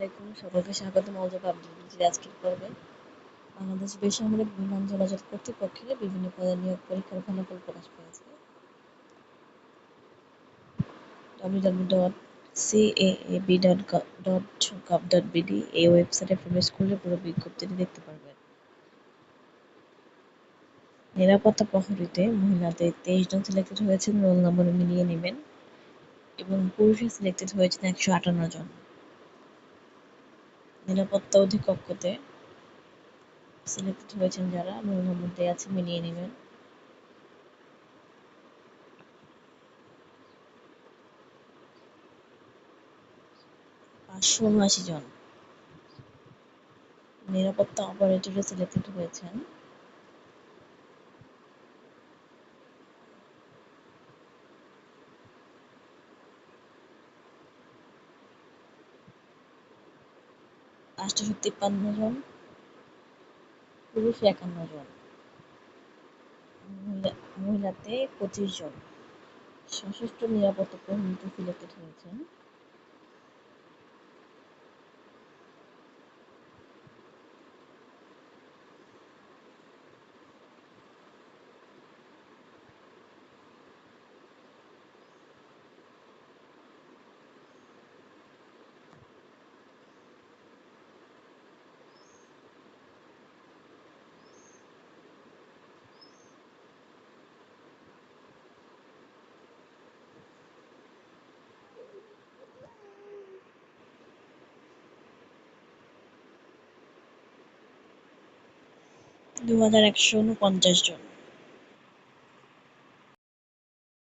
আলাইকুম সকলকে স্বাগত মনোযোগ আপডেটের আজকের পর্বে। বাংলাদেশ বেসামরিক বিমান চলাচল কর্তৃপক্ষের বিভিন্ন পদে নিয়োগ পরীক্ষার ফলাফল প্রকাশ পেয়েছে। www.caab.gov.bd এই ওয়েবসাইটে প্রবেশ করলে পুরো বিজ্ঞপ্তিটি দেখতে পারবেন। নিরাপত্তা প্রহরীতে মহিলাদের তেইশ জন সিলেক্টেড হয়েছেন রোল নম্বর মিলিয়ে নেবেন এবং পুরুষে সিলেক্টেড হয়েছেন একশো আটান্ন জন। নিরাপত্তা অধিকক্ষতে সিলেক্টেড হয়েছেন যারা রোল নম্বর আছে, মিলিয়ে নেবেন। পাঁচশো উনআশি জন নিরাপত্তা অপারেটরে সিলেক্টেড হয়েছেন। আটশোশো তিপ্পান্ন জন পুরুষ একান্ন জন মহিলাতে পঁচিশ জন। সশস্ত্র নিরাপত্তা প্রহরীতে সিলেক্টেড হয়েছেন। দু হাজার একশো উনপঞ্চাশ জন।